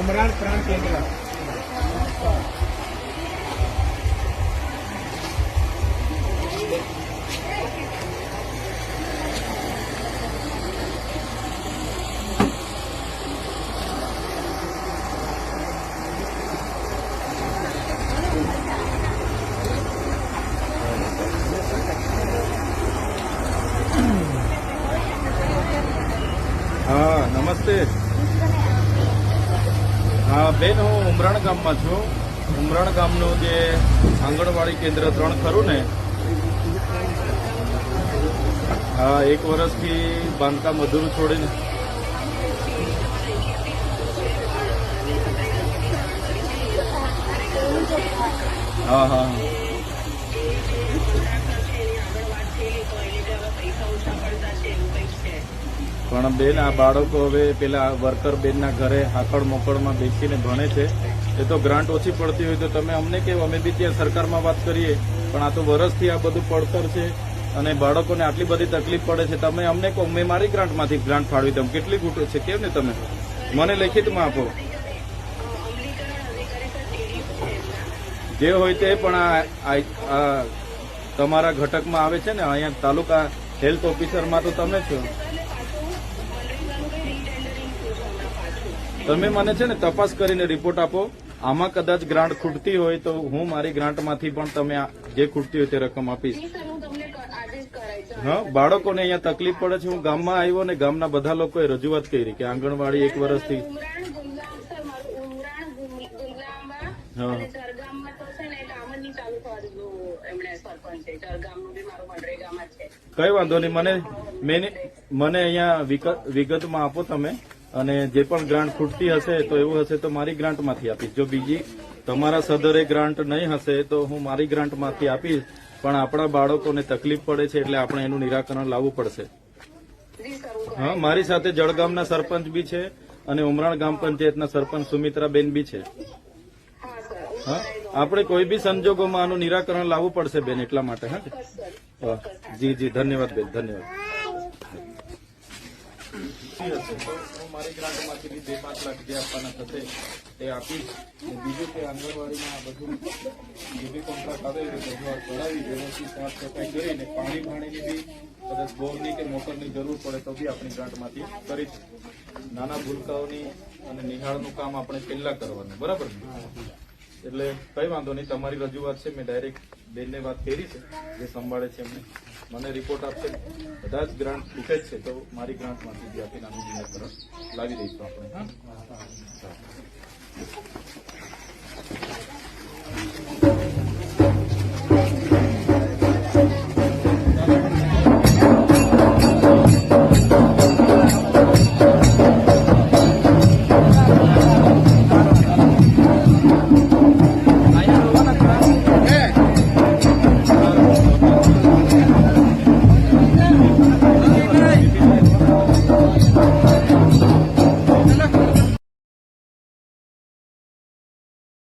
ઉમરાણ પ્રાણ કેન્દ્ર. હા નમસ્તે. બેન, હું ઉમરાણ ગામમાં છું. ઉમરાણ ગામનું જે આંગણવાડી કેન્દ્ર ત્રણ ખરું ને? હા, એક વર્ષથી બાંધકામ અધૂરું છોડીને. હા હા. પણ બેન આ બાળકો હવે પેલા વર્કર બેનના ઘરે હાકડ મોકળમાં બેસીને ભણે છે. એ તો ગ્રાન્ટ ઓછી પડતી હોય તો તમે અમને કેવું? અમે બી ત્યાં સરકારમાં વાત કરીએ. પણ આ તો વરસથી આ બધું પડતર છે અને બાળકોને આટલી બધી તકલીફ પડે છે. તમે અમને કહો, મેં મારી ગ્રાન્ટમાંથી ગ્રાન્ટ ફાળવી દઉં કેટલી ખૂટે છે? કેમ ને તમે? મને લેખિતમાં આપો. જે હોય તે પણ આ તમારા ઘટકમાં આવે છે ને? અહીંયા તાલુકા હેલ્થ ઓફિસરમાં તો તમે છો. તમે મને છે ને તપાસ કરીને રિપોર્ટ આપો. આમાં કદાચ ગ્રાન્ટ ખૂટતી હોય તો હું મારી ગ્રાન્ટમાંથી પણ તમે જે ખૂટતી હોય તે રકમ આપીશ. હા બાળકોને અહીંયા તકલીફ પડે છે. હું ગામમાં આવ્યો ને ગામના બધા લોકોએ રજૂઆત કરી કે આંગણવાડી એક વર્ષથી કઈ વાંધો નહીં. મને મને અહીંયા વિગતમાં આપો તમે. અને જે પણ ગ્રાન્ટ ખૂટતી હશે તો એવું હશે તો મારી ગ્રાન્ટમાંથી આપીશ. જો બીજી તમારા સદરે ગ્રાન્ટ નહીં હશે તો હું મારી ગ્રાન્ટમાંથી આપીશ, પણ આપણા બાળકોને તકલીફ પડે છે એટલે આપણે એનું નિરાકરણ લાવવું પડશે. હું, મારી સાથે જળગામના સરપંચ બી છે અને ઉમરાણ ગ્રામ પંચાયતના સરપંચ સુમિત્રાબેન બી છે. હા, આપણે કોઈ બી સંજોગોમાં આનું નિરાકરણ લાવવું પડશે બેન એટલા માટે હા. જી જી, ધન્યવાદ બેન, ધન્યવાદ. હું મારી ગ્રાન્ટમાંથી બી બે પાંચ લાખ જે આપવાના થશે તે આપીશ. અને બીજું કે આંગણવાડીમાં આ બધું જે બી કોન્ટ્રાક્ટ આવે એ રજૂઆત કરાવી વ્યવસ્થિત સાફ સફાઈ કરીને પાણી પાણીની બી કદાચ બોરની કે મોટરની જરૂર પડે તો બી આપણી ગ્રાન્ટમાંથી કરીશું નાના ભૂલકાઓની અને નિહાળનું કામ આપણે પહેલા કરવાનું. બરાબર? એટલે કઈ વાંધો નહીં. તમારી રજૂઆત છે, મેં ડાયરેક્ટ બેનને વાત કરી છે, જે સંભાળે છે એમને. મને રિપોર્ટ આપશે. બધા જ ગ્રાન્ટ તૂટે છે. તો મારી ગ્રાન્ટમાંથી બી આપીને આનું નિરાકરણ લાવી દઈશું આપણે, હા?